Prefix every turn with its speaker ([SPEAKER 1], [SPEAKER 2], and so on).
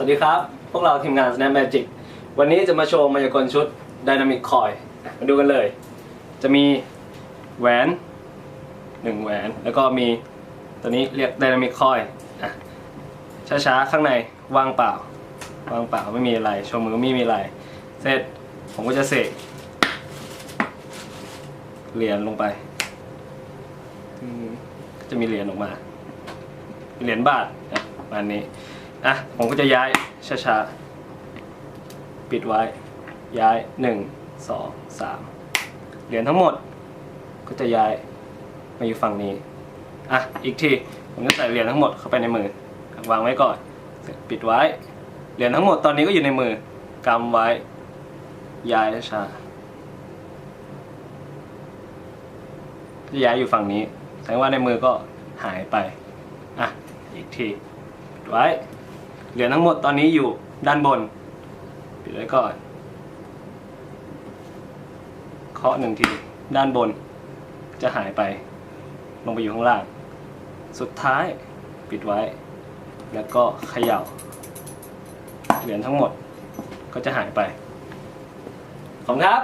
[SPEAKER 1] สวัสดีครับ พวกเราทีมงาน Snap Magic วันนี้จะมาโชว์มายากลชุด Dynamic Coil มาดูกันเลย จะมีแหวนหนึ่งแหวน แล้วก็มีตัวนี้เรียก Dynamic Coil อะช้าๆ ข้างในว่างเปล่า ว่างเปล่าไม่มีอะไร โชว์มือไม่มีอะไร เสร็จผมก็จะเสกเหรียญลงไป จะมีเหรียญออกมา เหรียญบาทประมาณนี้ อะผมก็จะย้ายช้าๆ ปิดไว้ ย้ายหนึ่งสองสามเหรียญทั้งหมด ก็จะย้ายมาอยู่ฝั่งนี้ อะ อีกที ผมจะใส่เหรียญทั้งหมดเข้าไปในมือ วางไว้ก่อน ปิดไว้ เหรียญทั้งหมดตอนนี้ก็อยู่ในมือกำไว้ ย้ายช้าจะย้ายอยู่ฝั่งนี้ แสดงว่าในมือก็หายไป อะ อีกที ปิดไว้ เหรียญทั้งหมดตอนนี้อยู่ด้านบน ปิดไว้ก่อน เคาะหนึ่งที ด้านบน จะหายไป ลงไปอยู่ข้างล่าง สุดท้ายปิดไว้ แล้วก็เขย่า เหรียญทั้งหมดก็จะหายไป ขอบคุณครับ